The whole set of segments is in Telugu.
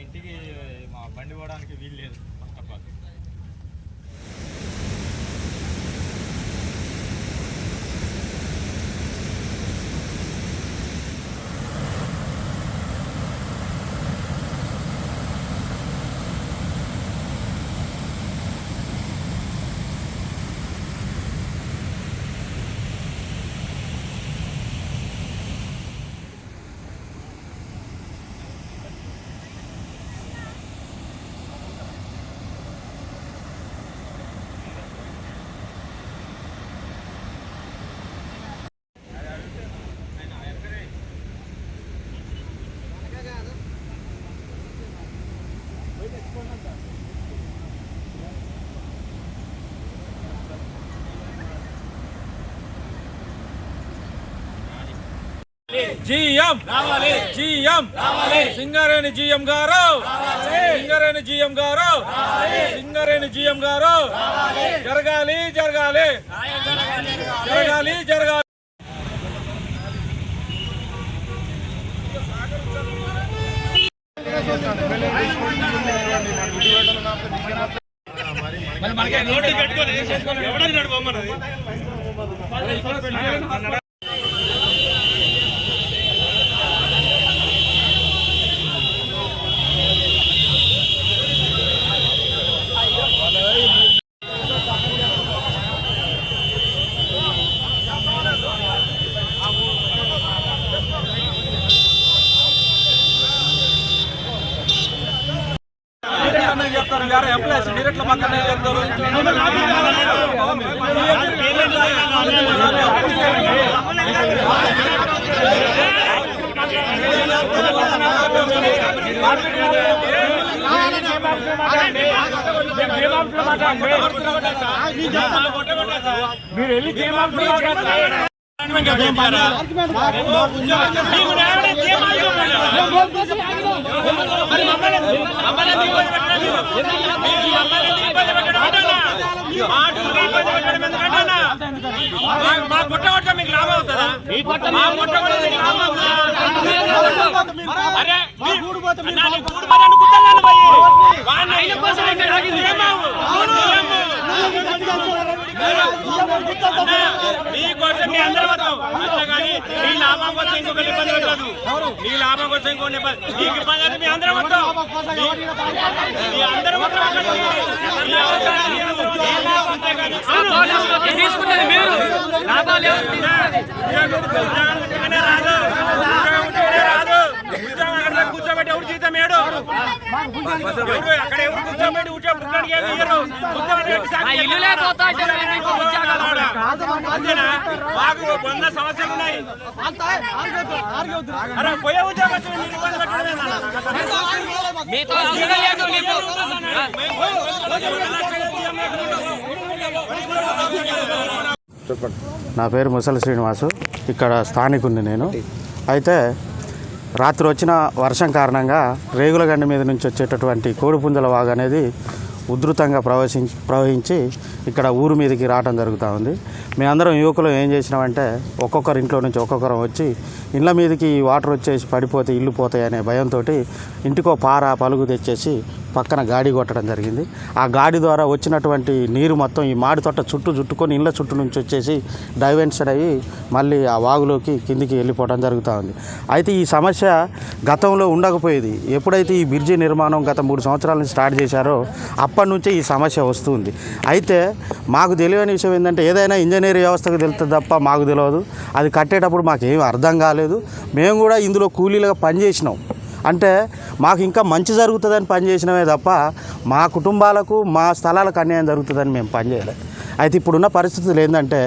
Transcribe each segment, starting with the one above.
ఇంటికి మా బండి పోవడానికి వీలు లేదు first of all GM. GM. Singareni GM గారు. సింగరేణి జిఎం గారు. సింగరేణి జిఎం గారు. జరగాలి జరగాలి. జరగాలి. జరగాలి పక్కనే చెప్తారు? వేరే ఎంప్లాయీస్ డైరెక్ట్ పక్కనే చెప్తారు మీరు వెళ్ళి చేయమని మా గుట్ట కొట్ట మీకు లాభం అవుతుందా మా గుట్ట కొట్ట మీకు లాభం అరే మీ- అన్నా, నీ గూడు మరి నన్ను గుట్టలేను పోయి. ఆయన కోసం. ఏమావు? ఏమావు? అన్నా, అంతేగాని మీ లాభం కోసం ఇంకొకరి ఇబ్బంది పెట్టదు మీ లాభం కోసం ఇంకొకరి ఇబ్బంది. మీకు ఇబ్బంది అయితే మీ అందరం మీ- తీసుకున్నది మీరు. లాభాలు రాదు. అక్కడ కూర్చోబెట్టి ఎవరు జీతం ఏడు? ఇల్లు లేకపోతే మాకు వంద సమస్యలు ఉన్నాయి పోయే ఉద్యోగం మీతో లేదు నా పేరు ముసలి శ్రీనివాసు. ఇక్కడ స్థానికుడిని నేను. అయితే రాత్రి వచ్చిన వర్షం కారణంగా రేగులగండి మీద నుంచి వచ్చేటటువంటి కోడిపుంజల వాగు అనేది ఉధృతంగా ప్రవహించి ప్రవహించి ఇక్కడ ఊరు మీదకి రావడం జరుగుతూ ఉంది. మేమందరం యువకులు ఏం చేసినామంటే ఒక్కొక్కరి ఇంట్లో నుంచి ఒక్కొక్కరం వచ్చి ఇళ్ళ మీదకి ఈ వాటర్ వచ్చేసి పడిపోతే ఇల్లు పోతాయి అనే భయంతో ఇంటికో పార పలుగు తెచ్చేసి పక్కన గాడి కొట్టడం జరిగింది. ఆ గాడి ద్వారా వచ్చినటువంటి నీరు మొత్తం ఈ మాడి తొట్ట చుట్టూ చుట్టుకొని ఇళ్ళ చుట్టూ నుంచి వచ్చేసి డైవెన్షన్ అయ్యి మళ్ళీ ఆ వాగులోకి కిందికి వెళ్ళిపోవడం జరుగుతూ ఉంది. అయితే ఈ సమస్య గతంలో ఉండకపోయేది. ఎప్పుడైతే ఈ బ్రిడ్జి నిర్మాణం గత మూడు సంవత్సరాల నుంచి స్టార్ట్ చేశారో అప్పటి నుంచే ఈ సమస్య వస్తుంది. అయితే మాకు తెలియని విషయం ఏంటంటే ఏదైనా ఇంజనీర్ వ్యవస్థకు తెలుస్తుంది తప్ప మాకు తెలియదు. అది కట్టేటప్పుడు మాకు ఏమీ అర్థం కాలేదు. మేము కూడా ఇందులో కూలీలుగా పనిచేసినాం. అంటే మాకు ఇంకా మంచి జరుగుతుందని పనిచేసినమే తప్ప మా కుటుంబాలకు మా స్థలాలకు అన్యాయం జరుగుతుందని మేము పనిచేయలేదు. అయితే ఇప్పుడున్న పరిస్థితులు ఏంటంటే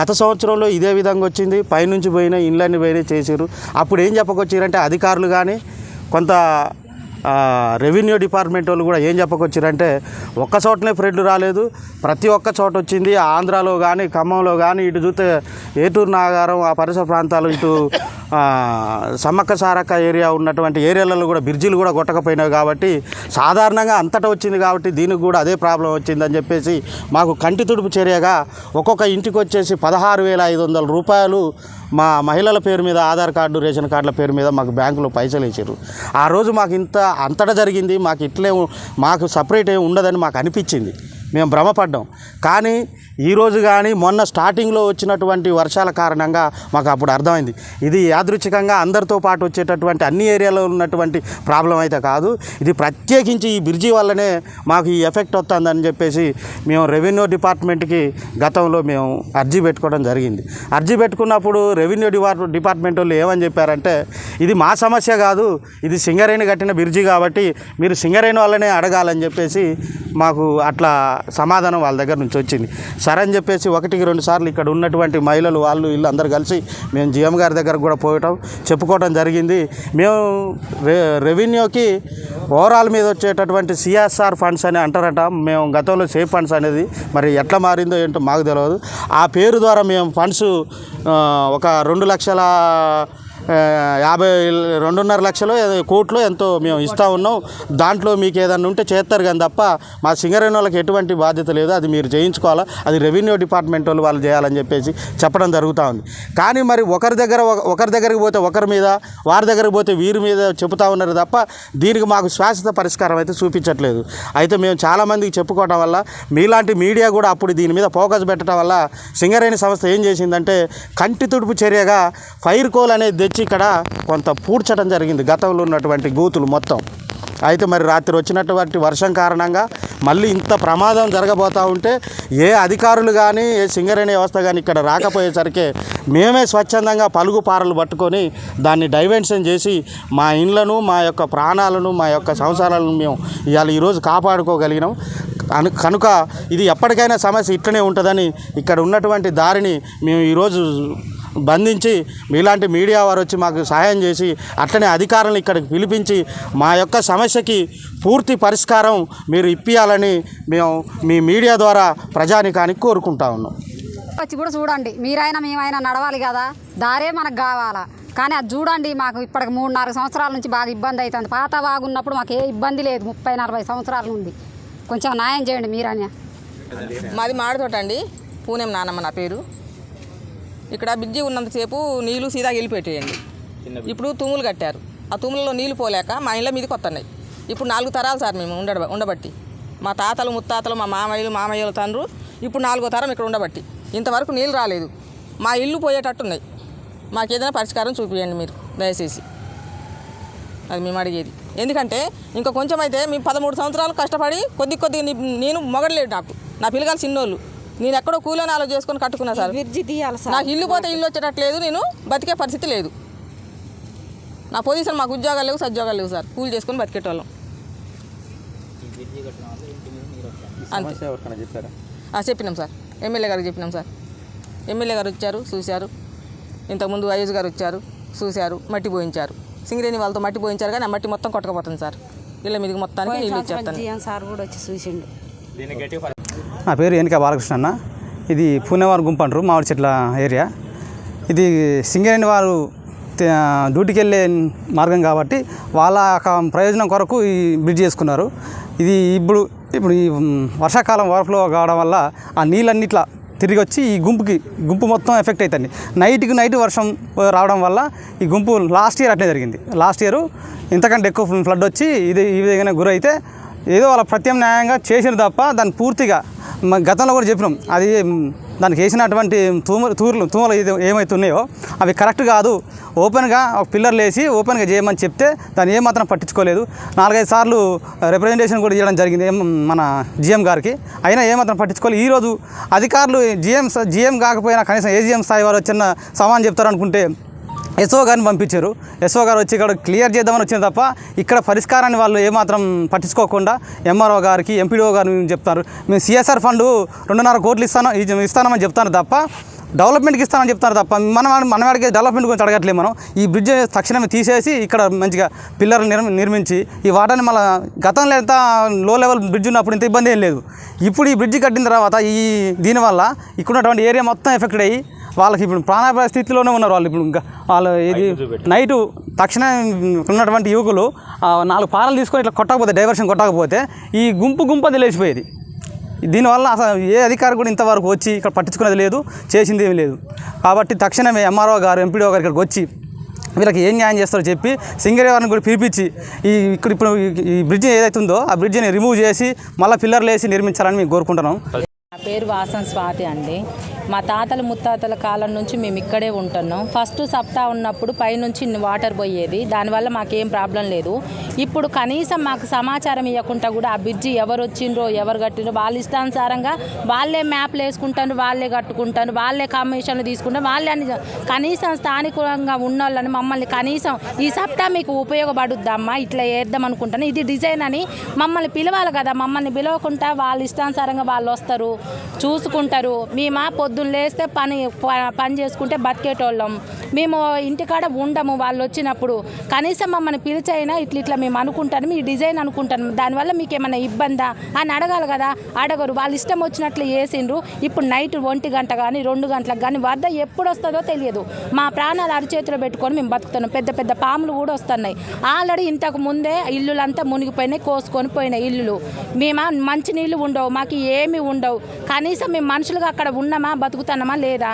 గత సంవత్సరంలో ఇదే విధంగా వచ్చింది. పైనుంచి పోయినా ఇండ్లన్నీ పోయినాయి చేసారు అప్పుడు ఏం చెప్పకొచ్చారంటే అధికారులు కానీ కొంత రెవెన్యూ డిపార్ట్మెంట్ వాళ్ళు కూడా ఏం చెప్పకొచ్చారంటే ఒక్క చోటనే ఫ్రెడ్లు రాలేదు. ప్రతి ఒక్క చోట వచ్చింది ఆంధ్రాలో కానీ ఖమ్మంలో కానీ ఇటు చూస్తే ఏటూరు నాగారం ఆ పరిసర ప్రాంతాలు ఇటు సమ్మక్క సారక్క ఏరియా ఉన్నటువంటి ఏరియాలలో కూడా బ్రిడ్జిలు కూడా కొట్టకపోయినాయి కాబట్టి సాధారణంగా అంతటా వచ్చింది కాబట్టి దీనికి కూడా అదే ప్రాబ్లం వచ్చిందని చెప్పేసి మాకు కంటి తుడుపు చర్యగా ఒక్కొక్క ఇంటికి వచ్చేసి పదహారు వేల ఐదు వందల రూపాయలు మా మహిళల పేరు మీద ఆధార్ కార్డు రేషన్ కార్డుల పేరు మీద మాకు బ్యాంకులో పైసలు వేసారు ఆ రోజు మాకు ఇంత అంతటా జరిగింది. మాకు ఇట్లే మాకు సపరేట్ ఏమి ఉండదని మాకు అనిపించింది. మేము భ్రమపడ్డాం. కానీ ఈరోజు కానీ మొన్న స్టార్టింగ్లో వచ్చినటువంటి వర్షాల కారణంగా మాకు అప్పుడు అర్థమైంది. ఇది యాదృచ్ఛికంగా అందరితో పాటు వచ్చేటటువంటి అన్ని ఏరియాలో ఉన్నటువంటి ప్రాబ్లం అయితే కాదు. ఇది ప్రత్యేకించి ఈ బ్రిడ్జి వల్లనే మాకు ఈ ఎఫెక్ట్ వస్తుందని చెప్పేసి మేము రెవెన్యూ డిపార్ట్మెంట్కి గతంలో మేము అర్జీ పెట్టుకోవడం జరిగింది. అర్జీ పెట్టుకున్నప్పుడు రెవెన్యూ డిపార్ట్ డిపార్ట్మెంట్ వాళ్ళు ఏమని చెప్పారంటే ఇది మా సమస్య కాదు ఇది సింగరేణి కట్టిన బ్రిడ్జి కాబట్టి మీరు సింగరేణి వాళ్ళనే అడగాలని చెప్పేసి మాకు అట్లా సమాధానం వాళ్ళ దగ్గర నుంచి వచ్చింది. సరే అని చెప్పేసి ఒకటికి రెండు సార్లు ఇక్కడ ఉన్నటువంటి మహిళలు వాళ్ళు వీళ్ళు అందరు కలిసి మేము జిఎం గారి దగ్గర కూడా పోయటం చెప్పుకోవటం జరిగింది. మేము రె రెవెన్యూకి ఓవరాల్ మీద వచ్చేటటువంటి సిఎస్ఆర్ ఫండ్స్ అని అంటారట. మేము గతంలో సేఫ్ ఫండ్స్ అనేది మరి ఎట్లా మారిందో ఏంటో మాకు తెలియదు ఆ పేరు ద్వారా మేము ఫండ్స్ ఒక రెండు లక్షల యాభై రెండున్నర లక్షలు కోట్లు ఎంతో మేము ఇస్తా ఉన్నాం. దాంట్లో మీకు ఏదన్నా ఉంటే చేస్తారు కానీ తప్ప మా సింగరేణి వాళ్ళకి ఎటువంటి బాధ్యత లేదు. అది మీరు చేయించుకోవాలా? అది రెవెన్యూ డిపార్ట్మెంట్ వాళ్ళు వాళ్ళు చేయాలని చెప్పేసి చెప్పడం జరుగుతూ ఉంది. కానీ మరి ఒకరి దగ్గర ఒక- ఒకరి దగ్గరికి పోతే ఒకరి మీద వారి దగ్గరికి పోతే వీరి మీద చెబుతా ఉన్నారు తప్ప దీనికి మాకు శాశ్వత పరిష్కారం అయితే చూపించట్లేదు. అయితే మేము చాలామందికి చెప్పుకోవడం వల్ల మీలాంటి మీడియా కూడా అప్పుడు దీని మీద ఫోకస్ పెట్టడం వల్ల సింగరేణి సంస్థ ఏం చేసిందంటే కంటి తుడుపు చర్యగా ఫైర్ కోల్ అనేది తెచ్చి ఇక్కడ కొంత పూడ్చడం జరిగింది గతంలో ఉన్నటువంటి గూతులు మొత్తం. అయితే మరి రాత్రి వచ్చినటువంటి వర్షం కారణంగా మళ్ళీ ఇంత ప్రమాదం జరగబోతూ ఉంటే ఏ అధికారులు కానీ ఏ సింగరేణి వ్యవస్థ కానీ ఇక్కడ రాకపోయేసరికి మేమే స్వచ్ఛందంగా పలుగు పారలు పట్టుకొని దాన్ని డైవెన్షన్ చేసి మా ఇండ్లను మా యొక్క ప్రాణాలను మా యొక్క సంసారాలను మేము ఇవాళ ఈరోజు కాపాడుకోగలిగినాం. అను కనుక ఇది ఎప్పటికైనా సమస్య ఇట్లనే ఉంటుందని ఇక్కడ ఉన్నటువంటి దారిని మేము ఈరోజు బంధించి మీలాంటి మీడియా వారు వచ్చి మాకు సహాయం చేసి అట్లనే అధికారులను ఇక్కడికి పిలిపించి మా యొక్క సమస్యకి పూర్తి పరిష్కారం మీరు ఇప్పియాలని మేము మీ మీడియా ద్వారా ప్రజానికానికి కోరుకుంటా ఉన్నాం. వచ్చి కూడా చూడండి. మీరైనా మేమైనా నడవాలి కదా? దారే మనకు కావాలా? కానీ అది చూడండి మాకు ఇప్పటికి మూడు నాలుగు సంవత్సరాల నుంచి బాగా ఇబ్బంది అవుతుంది. పాత బాగున్నప్పుడు మాకు ఏ ఇబ్బంది లేదు ముప్పై నలభై సంవత్సరాల నుండి. కొంచెం న్యాయం చేయండి మీరైనా మాది మాడితోట అండి. పూణెం నానమ్మ నా పేరు. ఇక్కడ బ్రిడ్జి ఉన్నంతసేపు నీళ్ళు సీదా వెళ్ళిపెట్టేయండి ఇప్పుడు తుమ్ములు కట్టారు. ఆ తుమ్ములలో నీళ్ళు పోలేక మా ఇళ్ళ మీదకి వస్తున్నాయి ఇప్పుడు నాలుగు తరాలు సార్ మేము ఉండ ఉండబట్టి. మా తాతలు ముత్తాతలు మా మామయ్యలు మామయ్యలు తండ్రు ఇప్పుడు నాలుగో తరం ఇక్కడ ఉండబట్టి. ఇంతవరకు నీళ్ళు రాలేదు. మా ఇల్లు పోయేటట్టున్నాయి. మాకు ఏదైనా పరిష్కారం చూపించండి మీరు దయచేసి. అది మేము అడిగేది. ఎందుకంటే ఇంకా కొంచెం అయితే మేము పదమూడు సంవత్సరాలు కష్టపడి కొద్ది కొద్ది నేను మొగడలేడు నాకు. నా పిల్లగాలు చిన్నోళ్ళు. నేను ఎక్కడో కూలని ఆలో చేసుకొని కట్టుకున్నా సార్. బ్రిడ్జి తీయాలి నాకు ఇల్లు పోతే ఇల్లు వచ్చేటట్లేదు నేను బతికే పరిస్థితి లేదు. నా పొజిషన్ మాకు ఉద్యోగాలు లేవు సద్యోగాలు లేవు సార్. కూలి చేసుకొని బతికేటోళ్ళం. చెప్పినాం సార్. ఎమ్మెల్యే గారికి చెప్పినాం సార్. ఎమ్మెల్యే గారు వచ్చారు చూశారు. ఇంతకుముందు అయ్యూజ్ గారు వచ్చారు చూశారు మట్టి పోయించారు. సింగరేణి వాళ్ళతో మట్టి పోయించారు కానీ ఆ మట్టి మొత్తం కొట్టకపోతుంది సార్. ఇళ్ళ మీదకి మొత్తానికి నీళ్ళు ఇచ్చేస్తాను సార్ కూడా వచ్చి చూసిండు. నా పేరు ఎన్క బాలకృష్ణ అన్న. ఇది పూనేవారు గుంపు అంటారు మామిడి చెట్ల ఏరియా. ఇది సింగరేణి వారు డ్యూటీకి వెళ్ళే మార్గం కాబట్టి వాళ్ళ ప్రయోజనం కొరకు ఈ బ్రిడ్జ్ చేసుకున్నారు. ఇది ఇప్పుడు ఇప్పుడు ఈ వర్షాకాలం ఓవర్ఫ్లో కావడం వల్ల ఆ నీళ్ళన్నిట్లా తిరిగి వచ్చి ఈ గుంపుకి గుంపు మొత్తం ఎఫెక్ట్ అవుతుంది నైట్కి నైట్ వర్షం రావడం వల్ల ఈ గుంపు లాస్ట్ ఇయర్ అట్లే జరిగింది. లాస్ట్ ఇయర్ ఇంతకంటే ఎక్కువ ఫ్లడ్ వచ్చి ఇది ఈ విధంగా గురైతే ఏదో వాళ్ళ ప్రత్యామ్నాయంగా చేసిన తప్ప దాన్ని పూర్తిగా గతంలో కూడా చెప్పినాం. అది దానికి వేసినటువంటి తూమ తూర్లు తూమలు ఏమైతున్నాయో ఏమవుతున్నాయో అవి కరెక్ట్ కాదు. ఓపెన్గా ఒక పిల్లర్లు వేసి ఓపెన్గా చేయమని చెప్తే దాన్ని ఏమాత్రం పట్టించుకోలేదు. నాలుగైదు సార్లు రిప్రజెంటేషన్ కూడా చేయడం జరిగింది ఏం మన జిఎం గారికి. అయినా ఏమాత్రం పట్టించుకోలేదు ఈరోజు అధికారులు జిఎం జిఎం కాకపోయినా కనీసం ఏజిఎం స్థాయి వారు వచ్చిన సమాన్ చెప్తారనుకుంటే ఎస్ఓ గారిని పంపించారు. ఎస్ఓ గారు వచ్చి ఇక్కడ క్లియర్ చేద్దామని వచ్చింది తప్ప ఇక్కడ పరిష్కారాన్ని వాళ్ళు ఏమాత్రం పట్టించుకోకుండా ఎంఆర్ఓ గారికి ఎంపీడీఓ గారు చెప్తారు. మేము సిఎస్ఆర్ ఫండ్ రెండున్నర కోట్లు ఇస్తాను ఇది ఇస్తానమని చెప్తాను తప్ప డెవలప్మెంట్కి ఇస్తానని చెప్తారు తప్ప మనం మనం అడిగే డెవలప్మెంట్ గురించి అడగట్లేదు మనం. ఈ బ్రిడ్జ్ తక్షణమే తీసేసి ఇక్కడ మంచిగా పిల్లర్లు నిర్మి నిర్మించి ఈ వాటర్ని మళ్ళీ గతంలో ఎంత లో లెవెల్ బ్రిడ్జ్ ఉన్నప్పుడు ఇంత ఇబ్బంది ఏం లేదు. ఇప్పుడు ఈ బ్రిడ్జ్ కట్టిన తర్వాత ఈ దీనివల్ల ఇక్కడ ఉన్నటువంటి ఏరియా మొత్తం ఎఫెక్ట్ అయ్యి వాళ్ళకి ఇప్పుడు ప్రాణాపాయ స్థితిలోనే ఉన్నారు వాళ్ళు. ఇప్పుడు ఇంకా వాళ్ళు ఇది నైటు తక్షణం ఉన్నటువంటి యువకులు నాలుగు పారలు తీసుకొని ఇట్లా కొట్టకపోతే డైవర్షన్ కొట్టకపోతే ఈ గుంపు గుంపు అది లేచిపోయేది. దీనివల్ల అసలు ఏ అధికారి కూడా ఇంతవరకు వచ్చి ఇక్కడ పట్టించుకునేది లేదు చేసింది ఏమీ లేదు. కాబట్టి తక్షణమే ఎంఆర్ఓ గారు ఎంపీడీఓ గారు ఇక్కడికి వచ్చి వీళ్ళకి ఏం న్యాయం చేస్తారో చెప్పి సింగరే వారిని కూడా పిలిపించి ఈ ఇక్కడ ఇప్పుడు ఈ- బ్రిడ్జ్ ఏదైతే ఉందో ఆ బ్రిడ్జిని రిమూవ్ చేసి మళ్ళీ పిల్లర్లు వేసి నిర్మించాలని మేము కోరుకుంటున్నాం. పేరు వాసన్ స్వాతి అండి. మా తాతల ముత్తాతల కాలం నుంచి మేము ఇక్కడే ఉంటున్నాం. ఫస్ట్ సప్తా ఉన్నప్పుడు పైనుంచి వాటర్ పోయేది. దానివల్ల మాకేం ప్రాబ్లం లేదు. ఇప్పుడు కనీసం మాకు సమాచారం ఇవ్వకుండా కూడా ఆ బ్రిడ్జి ఎవరు వచ్చిండ్రో ఎవరు కట్టిండ్రో వాళ్ళ ఇష్టానుసారంగా వాళ్ళే మ్యాప్లు వేసుకుంటారు వాళ్ళే కట్టుకుంటారు వాళ్ళే కమిషన్లు తీసుకుంటారు వాళ్ళే అన్ని కనీసం స్థానికంగా ఉన్న వాళ్ళని మమ్మల్ని కనీసం ఈ సప్తా మీకు ఉపయోగపడుద్దమ్మా ఇట్లా వేద్దాం అనుకుంటాను. ఇది డిజైన్ అని మమ్మల్ని పిలవాలి కదా. మమ్మల్ని పిలవకుండా వాళ్ళ ఇష్టానుసారంగా వాళ్ళు వస్తారు. చూసుకుంటారు. మేమా పొద్దున్న లేస్తే పని ప- పని చేసుకుంటే బతికేటోళ్ళం. మేము ఇంటికాడ ఉండము వాళ్ళు వచ్చినప్పుడు. కనీసం మమ్మల్ని పిలిచైనా ఇట్లా ఇట్లా మేము అనుకుంటాను మీ డిజైన్ అనుకుంటాను. దానివల్ల మీకు ఏమైనా ఇబ్బందా? అని అడగాలి కదా. అడగరు. వాళ్ళు ఇష్టం వచ్చినట్లు వేసిండ్రు ఇప్పుడు నైట్ ఒంటి గంట కానీ రెండు గంటలకు కానీ వద్ద ఎప్పుడు వస్తుందో తెలియదు. మా ప్రాణాలు అరిచేతిలో పెట్టుకొని మేము బతుకుతున్నాం. పెద్ద పెద్ద పాములు కూడా వస్తున్నాయి. ఆల్రెడీ ఇంతకు ముందే ఇల్లులంతా మునిగిపోయినాయి కోసుకొని పోయినాయి ఇల్లులు. మేము మంచి నీళ్ళు ఉండవు. మాకు ఏమి ఉండవు. కనీసం మేము మనుషులుగా అక్కడ ఉన్నామా బతుకుతున్నామా లేదా?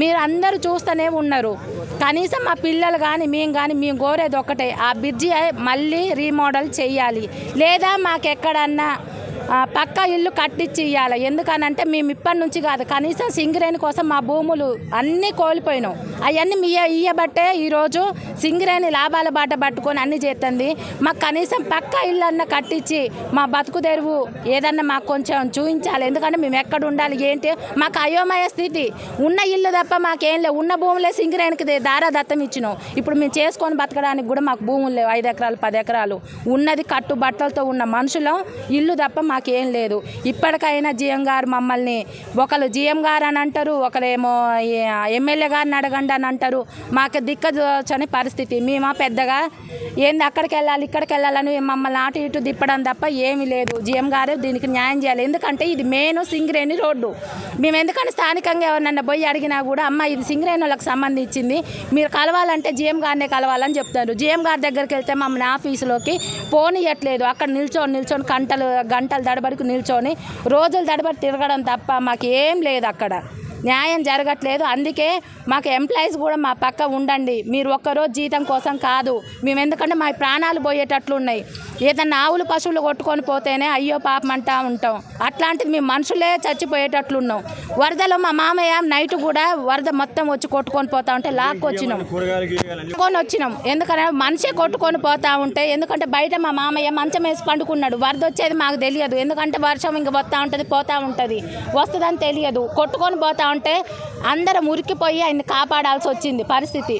మీరు అందరూ చూస్తూనే ఉన్నారు. కనీసం మా పిల్లలు కానీ మేము కానీ మేము కోరేది ఒక్కటే ఆ బ్రిడ్జి మళ్ళీ రీమోడల్ చేయాలి. లేదా మాకెక్కడన్నా పక్కా ఇల్లు కట్టించి ఇవ్వాలి ఎందుకనంటే మేము ఇప్పటి నుంచి కాదు. కనీసం సింగరేణి కోసం మా భూములు అన్నీ కోల్పోయినాం. అవన్నీ మీ ఇయ్యబట్టే ఈరోజు సింగరేణి లాభాల బాట పట్టుకొని అన్ని చేస్తుంది మాకు కనీసం పక్కా ఇల్లు అన్న కట్టించి మా బతుకు తెరువు ఏదన్నా మాకు కొంచెం చూపించాలి ఎందుకంటే మేము ఎక్కడ ఉండాలి ఏంటి? మాకు అయోమయ స్థితి. ఉన్న ఇల్లు తప్ప మాకేం లేవు. ఉన్న భూములే సింగరేణికి దే- దారా దత్తం ఇచ్చినాం. ఇప్పుడు మేము చేసుకొని బతకడానికి కూడా మాకు భూములు లేవు. ఐదు ఎకరాలు పది ఎకరాలు. ఉన్నది కట్టు బట్టలతో ఉన్న మనుషులం. ఇల్లు తప్ప మాకేం లేదు. ఇప్పటికైనా జిఎం గారు మమ్మల్ని ఒకరు జిఎం గారు అని అంటారు ఒకరేమో ఎమ్మెల్యే గారిని అడగండి అని అంటారు. మాకు దిక్కచని పరిస్థితి. మేము పెద్దగా ఏంది అక్కడికి వెళ్ళాలి ఇక్కడికి వెళ్ళాలని మమ్మల్ని అటు ఇటు తిప్పడం తప్ప ఏమీ లేదు. జిఎం గారు దీనికి న్యాయం చేయాలి. ఎందుకంటే ఇది మెయిన్ సింగరేణి రోడ్డు. మేము ఎందుకంటే స్థానికంగా ఎవరినన్నా పోయి అడిగినా కూడా అమ్మ ఇది సింగరేణి వాళ్ళకి సంబంధించింది మీరు కలవాలంటే జిఎం గారినే కలవాలని చెప్తారు జిఎం గారి దగ్గరికి వెళ్తే మమ్మల్ని ఆఫీసులోకి పోనీయట్లేదు. అక్కడ నిల్చొని నిల్చొని గంటలు గంటలు దడబడికి నిల్చొని రోజులు దడబడి తిరగడం తప్ప మాకేం లేదు అక్కడ. న్యాయం జరగట్లేదు. అందుకే మాకు ఎంప్లాయీస్ కూడా మా పక్క ఉండండి. మీరు ఒక్కరోజు జీతం కోసం కాదు. మేము ఎందుకంటే మా ప్రాణాలు పోయేటట్లు ఉన్నాయి ఏదన్నా ఆవులు పశువులు కొట్టుకొని పోతేనే అయ్యో పాపం అంటా ఉంటాం. అట్లాంటిది మేము మనుషులే చచ్చిపోయేటట్లు ఉన్నాం వరదలో మా మామయ్య నైట్ కూడా వరద మొత్తం వచ్చి కొట్టుకొని పోతా ఉంటే లాక్కొచ్చినాం. కొట్టుకొని వచ్చినాం. ఎందుకంటే మనిషే కొట్టుకొని పోతా ఉంటే ఎందుకంటే బయట మా మామయ్య మంచం వేసి పండుకున్నాడు. వరద వచ్చేది మాకు తెలియదు. ఎందుకంటే వర్షం ఇంక వస్తూ ఉంటుంది పోతా ఉంటుంది. వస్తుందని తెలియదు. కొట్టుకొని పోతా ఉంటే అందరం ఉరికిపోయి ఆయన్ని కాపాడాల్సి వచ్చింది పరిస్థితి.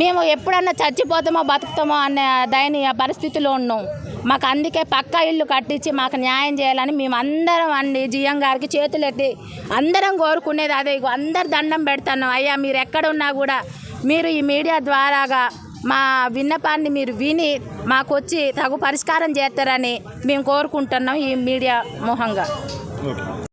మేము ఎప్పుడన్నా చచ్చిపోతామో బతుకుతామో అనే దయనీయ పరిస్థితిలో ఉన్నాం. మాకు అందుకే పక్క ఇల్లు కట్టించి మాకు న్యాయం చేయాలని మేము అందరం అండి జిఎం గారికి చేతులెట్టి అందరం కోరుకునేది అదే. ఇగో అందరు దండం పెడతాను అయ్యా మీరు ఎక్కడున్నా కూడా మీరు ఈ మీడియా ద్వారాగా మా విన్నపాన్ని మీరు విని మాకు వచ్చి తగు పరిష్కారం చేస్తారని మేము కోరుకుంటున్నాం ఈ మీడియా మొహంగా.